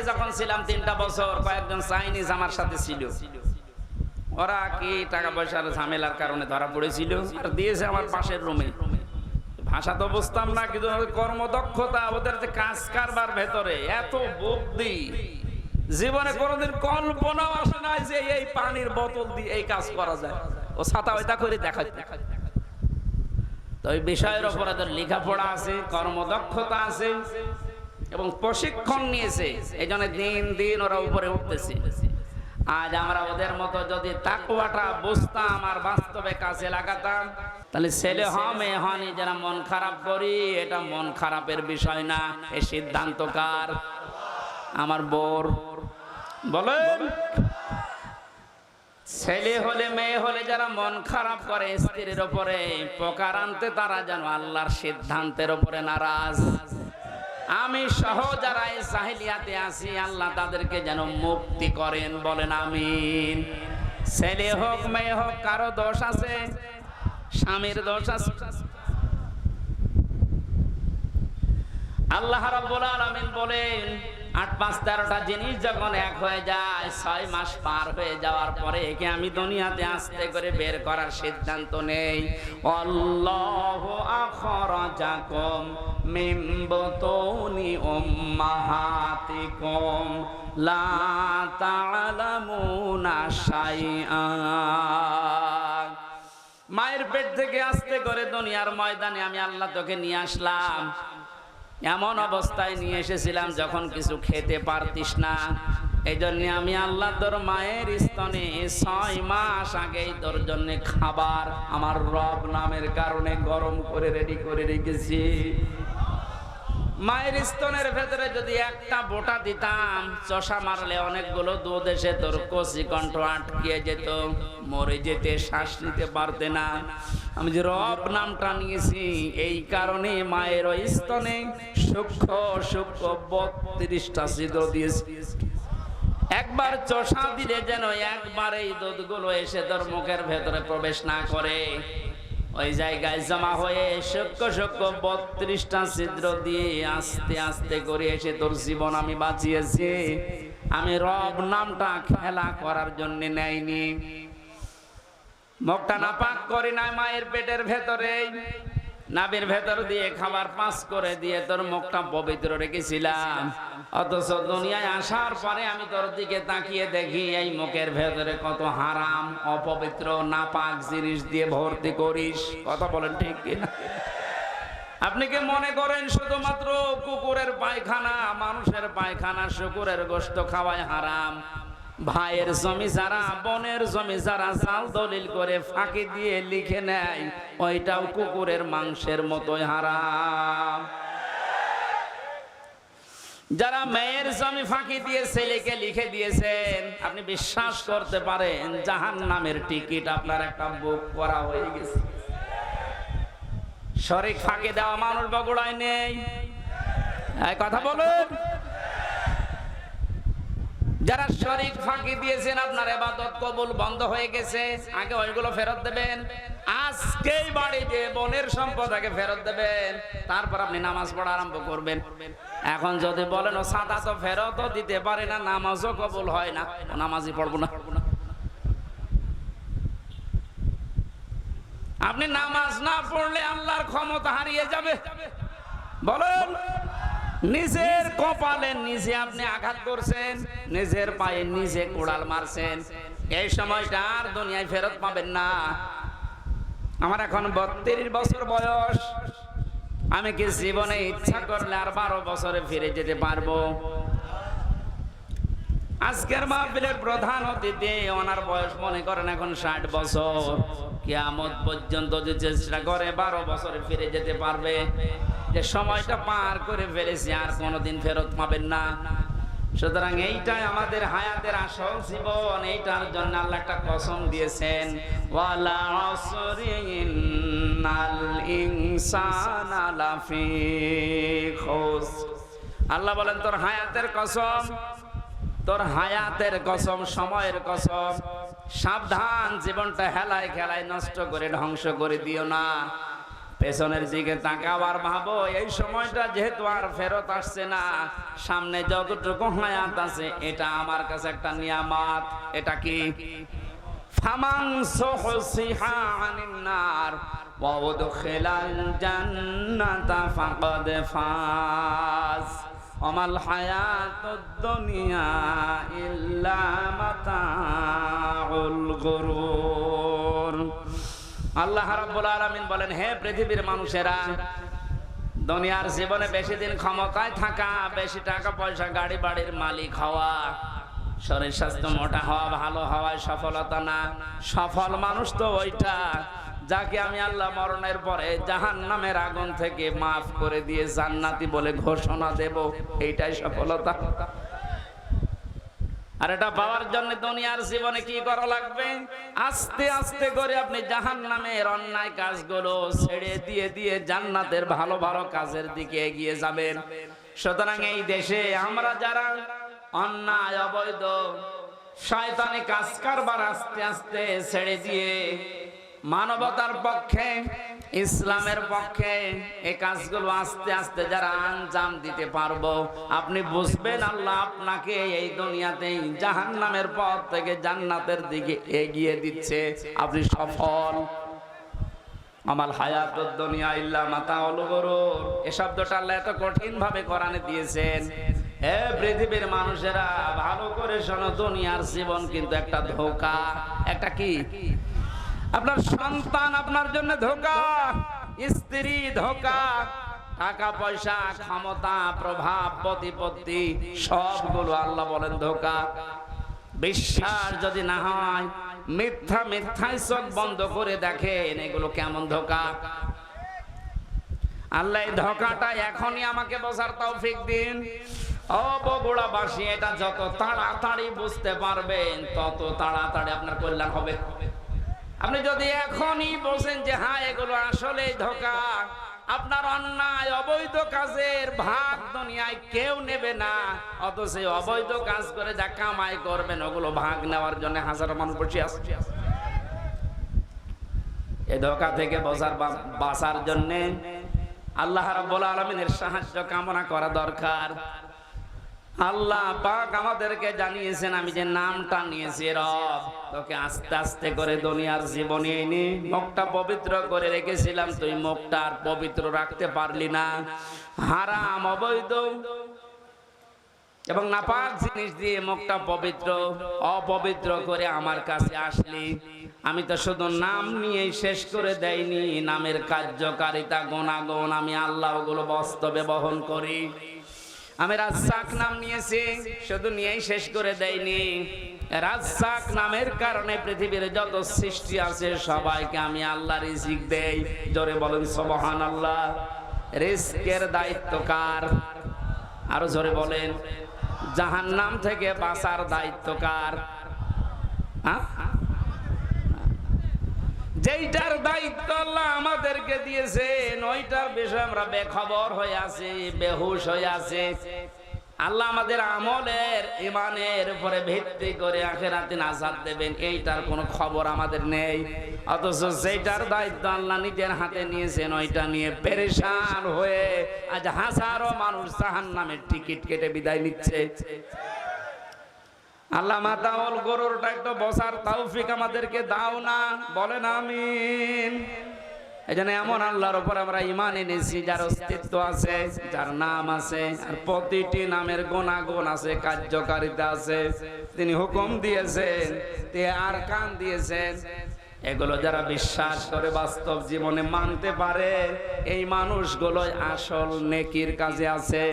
ছেলে যখন ছিলাম তিনটা বছর, কয়েকজন চাইনিজ আমার সাথে ছিল। ওরা কি টাকা পয়সার ঝামেলার কারণে ধরা পড়েছিল আর দিয়েছে আমার পাশের রুমে ভাষা তো বুঝতাম না, কিন্তু কর্মদক্ষতা, ওদের যে কাজ কারবার ভেতরে, এত বুদ্ধি। জীবনে কোনোদিন কল্পনাও আসে না যে এই পানির বোতল দিয়ে এই কাজ করা যায়। ও ছাতা ওইটা করে দেখা তো ওই বিষয়ের উপর ওদের লেখাপড়া আছে, কর্মদক্ষতা আছে। এবং প্রশিক্ষণ নিয়েছে। এই জন্য দিন দিন ওরা উপরে উঠতেছে। আজ আমরা ওদের মতো যদি তাকুয়াটা বুঝতাম আর বাস্তবে কাছে লাগাতাম, তাহলে ছেলে হ, মেয়ে হনি যারা মন খারাপ করি, এটা মন খারাপের বিষয় না। এই সিদ্ধান্ত কার? আমার বোর। বলেন। ছেলে হলে, মেয়ে হলে যারা মন খারাপ করে স্ত্রীর ওপরে, পোকার আনতে তারা যেন আল্লাহর সিদ্ধান্তের ওপরে নারাজ। আমি সহ যারা সাহিলিয়াতে আছি, আল্লাহ তাদেরকে যেন মুক্তি করেন, বলেন আমিন। ছেলে হোক, মেয়ে হোক, কারও দোষ আছে? স্বামীর দোষ আছে? আল্লাহ রাব্বুল আলামিন বলেন আট পাঁচ তেরোটা জিনিস যখন এক হয়ে যায়, ছয় মাস পার হয়ে যাওয়ার পরে একে আমি দুনিয়াতে আস্তে করে বের করার সিদ্ধান্ত নেই। অল্লাহ আখরাজাকুম মিন বুতুনি উম্মাহাতিকুম, লা তা'লামুনা মায়ের পেট থেকে আস্তে করে দুনিয়ার ময়দানে আমি আল্লাহ তোকে নিয়ে আসলাম। এমন অবস্থায় নিয়ে এসেছিলাম যখন কিছু খেতে পারতিস না। এই জন্যে আমি আল্লাহ তোর মায়ের স্তনে ছয় মাস আগেই তোর জন্যে খাবার আমার রব নামের কারণে গরম করে রেডি করে রেখেছি। মায়ের স্তনের ভেতরে যদি একটা বোটা দিতাম, চষা মারলে অনেকগুলো দুধ এসে তোর কষি কণ্ঠ আটকিয়ে যেত, মরে যেতে শ্বাস নিতে পারতে না। আমি যে রব নামটা নিয়েছি, এই কারণে মায়ের ওই স্তনে সূক্ষ্ম সূক্ষ্ম বত্রিশটা ছিদ্র দিয়েছি। একবার চষা দিলে যেন একবার এই দুধগুলো এসে তোর মুখের ভেতরে প্রবেশ না করে। ওই জায়গায় জমা হয়ে সক্য সক্য বত্রিশটা ছিদ্র দিয়ে আস্তে আস্তে করে এসে তোর জীবন আমি বাঁচিয়েছি। আমি রব নামটা খেলা করার জন্য নেয়নি। মুখটা না পাক করি না মায়ের পেটের ভেতরে। নাবির ভেতর দিয়ে খাবার পাস করে দিয়ে তোর মুখটা পবিত্র রেখেছিলাম। অথচ দুনিয়ায় আসার পরে আমি তোর দিকে তাকিয়ে দেখি, এই মুখের ভেতরে কত হারাম, অপবিত্র, নাপাক জিনিস দিয়ে ভর্তি করিস। কথা বলেন ঠিক কিনা? আপনি কি মনে করেন শুধুমাত্র কুকুরের পায়খানা, মানুষের পায়খানা শুকুরের গোস্ত খাওয়ায় হারাম? ভাইয়ের জমি যারা, বনের জমি যারা, জাল দলিল করে ফাঁকি দিয়ে লিখে নেয়, ওইটাও কুকুরের মাংসের মতোই হারাম। যারা মেয়ের জমি ফাঁকি দিয়ে ছেলেকে লিখে দিয়েছেন, আপনি বিশ্বাস করতে পারেন জাহান নামের টিকিট আপনার একটা বুক করা হয়ে গেছে। শরিক ফাঁকি দেওয়া মানুষ বগুড়ায় নেই। কথা বলুন। যারা শরিক ফাঁকি দিয়েছেন, আপনার এবাদত কবুল বন্ধ হয়ে গেছে, আগে ওইগুলো ফেরত দেবেন। আজকেই বাড়িতে বনের সম্পদ আগে ফেরত দেবেন, তারপর আপনি নামাজ পড়া আরম্ভ করবেন। এখন যদি বলেন, ও সাদা তো ফেরতও দিতে পারে না, নামাজও কবুল হয় না। নামাজই পড়ব না। আপনি নামাজ না পড়লে আল্লাহর ক্ষমতা হারিয়ে যাবে। বলেন, নিজের কপালে নিজে আপনি আঘাত করছেন, নিজের পায়ে নিজে কোড়াল মারছেন। এই সময়টা আর দুনিয়ায় ফেরত পাবেন না। আমার এখন বত্রিশ বছর বয়স। আমি কি জীবনে ইচ্ছা করলে আর বারো বছরে ফিরে যেতে পারব? আজকের মাহফিলের প্রধান অতিথি, ওনার বয়স মনে করেন এখন ষাট বছর। কিয়ামত পর্যন্ত যে চেষ্টা করে বারো বছরে ফিরে যেতে পারবে। যে সময়টা পার করে ফেলেছি, আর কোনোদিন ফেরত পাবেন না। সুতরাং এইটাই আমাদের হায়াতের আসল জীবন। এইটার জন্য আল্লাহ একটা কসম দিয়েছেন আল্লাহ বলেন, তোর হায়াতের কসম, তোর হায়াতের কসম, সময়ের কসম। সাবধান, জীবনটা হেলায় খেলায় নষ্ট করে, ধ্বংস করে দিও না। পেছনের দিকে তাকাবার ভাবো, এই সময়টা যেহেতু আর ফেরত আসছে না, সামনে যতটুকু হায়াত আছে, এটা আমার কাছে একটা নিয়ামাত। এটা কি? ফামান সুহসিহা আনিন নার। রাব্বুল আলামিন বলেন, হে পৃথিবীর মানুষেরা, দুনিয়ার জীবনে বেশি দিন ক্ষমতায় থাকা, বেশি টাকা পয়সা, গাড়ি বাড়ির মালিক হওয়া, শরীর স্বাস্থ্য মোটা হওয়া, ভালো হওয়ায় সফলতা না। সফল মানুষ তো ওইটা। যাকে আমি আল্লাহ মরণের পরে জাহান নামের আগুন থেকে মাফ করে দিয়ে জান্নাতি বলে ঘোষণা দেব, এইটাই সফলতা। আর এটা পাওয়ার জন্য দুনিয়ার জীবনে কি করা লাগবে? আস্তে আস্তে করে আপনি জাহান নামের অন্যায় কাজগুলো ছেড়ে দিয়ে দিয়ে জান্নাতের ভালো ভালো কাজের দিকে এগিয়ে যাবেন। সুতরাং এই দেশে আমরা যারা অন্যায়, অবৈধ, শয়তানি কাজ কারবার আস্তে আস্তে ছেড়ে দিয়ে মানবতার পক্ষে, ইসলামের পক্ষে এই কাজগুলো আস্তে আস্তে যারা আঞ্জাম দিতে পারব, আপনি বুঝবেন আল্লাহ আপনাকে এই দুনিয়াতেই জাহান নামের পথ থেকে জান্নাতের দিকে এগিয়ে দিচ্ছে। আপনি সফল। আমার হায়াত দুনিয়া ইল্লা মাতা অলগরুর এ শব্দটা আল্লাহ এত কঠিন ভাবে কোরআনে দিয়েছেন। হে পৃথিবীর মানুষেরা, ভালো করে শোনো, দুনিয়ার জীবন কিন্তু একটা ধোকা। একটা কি? আপনার সন্তান আপনার জন্য ধোকা, স্ত্রী ধোকা, টাকা, পয়সা, ক্ষমতা, প্রভাব, প্রতিপত্তি, সবগুলো আল্লাহ বলেন ধোকা। বিশ্বাস যদি না হয়, মিথ্যা মিথ্যাই চোখ বন্ধ করে দেখেন এগুলো কেমন ধোকা। আল্লাহ এই ধোকাটা এখনই আমাকে বোঝার তৌফিক দিন। ও বগুড়াবাসী, এটা যত তাড়াতাড়ি বুঝতে পারবেন, তত তাড়াতাড়ি আপনার কল্যাণ হবে। আপনি যদি এখনই বলছেন যে হ্যাঁ এগুলো আসলে ধোকা। আপনার অন্যায় অবৈধ কাজের ভাগ দুনিয়ায় কেউ নেবে না। অথচ অবৈধ কাজ করে যা কামাই করবেন, ওগুলো ভাগ নেওয়ার জন্য হাজারো মানুষ বসে আসছে এ ধোকা থেকে বসার বাঁচার জন্যে আল্লাহ রাব্বুল আলামিনের সাহায্য কামনা করা দরকার। আল্লাহ পাক আমাদেরকে জানিয়েছেন, আমি যে নামটা নিয়েছি রব, তোকে আস্তে আস্তে করে দুনিয়ার জীবনে এনে মুখটা পবিত্র করে রেখেছিলাম, তুই মুখটা আর পবিত্র রাখতে পারলি না। হারাম, অবৈধ এবং নাপাক জিনিস দিয়ে মুখটা পবিত্র, অপবিত্র করে আমার কাছে আসলি। আমি তো শুধু নাম নিয়েই শেষ করে দেয়নি নামের কার্যকারিতা, গুণাগুণ আমি আল্লাহ ওগুলো বাস্তবে বহন করি। আমি রাজ্জাক নাম নিয়েছি, শুধু নিয়েই শেষ করে দেয়নি। রাজ্জাক নামের কারণে পৃথিবীর যত সৃষ্টি আছে, সবাইকে আমি আল্লাহ রিজিক দেই। জোরে বলেন সবহান আল্লাহ রিস্কের দায়িত্ব কার? আরও জোরে বলেন জাহান নাম থেকে বাঁচার দায়িত্ব কার? হ্যাঁ? যেইটার দায়িত্ব আল্লাহ আমাদেরকে দিয়েছে ওইটার বিষয়ে আমরা বেখবর হয়ে আছি, বেহুশ হয়ে আছে। আল্লাহ আমাদের আমলের ইমানের উপরে ভিত্তি করে আখেরাতে নাজাত দেবেন, এইটার কোনো খবর আমাদের নেই। অথচ সেইটার দায়িত্ব আল্লাহ নিজের হাতে নিয়েছেন ওইটা নিয়ে পেরেশান হয়ে আজ হাজারো মানুষ জাহান নামের টিকিট কেটে বিদায় নিচ্ছে। আল্লাহ মাতাওয়াল গরুরটা একটু বসার তৌফিক আমাদেরকে দাও না। বলেন আমিন। এই এমন আল্লাহর উপর আমরা ইমান এনেছি, যার অস্তিত্ব আছে, যার নাম আছে, আর প্রতিটি নামের গুণাগুণ আছে, কার্যকারিতা আছে। তিনি হুকুম দিয়েছেন, তিনি আর কান দিয়েছেন। এগুলো যারা বিশ্বাস করে বাস্তব জীবনে মানতে পারে, এই মানুষগুলো আসল নেকির কাজে আছে।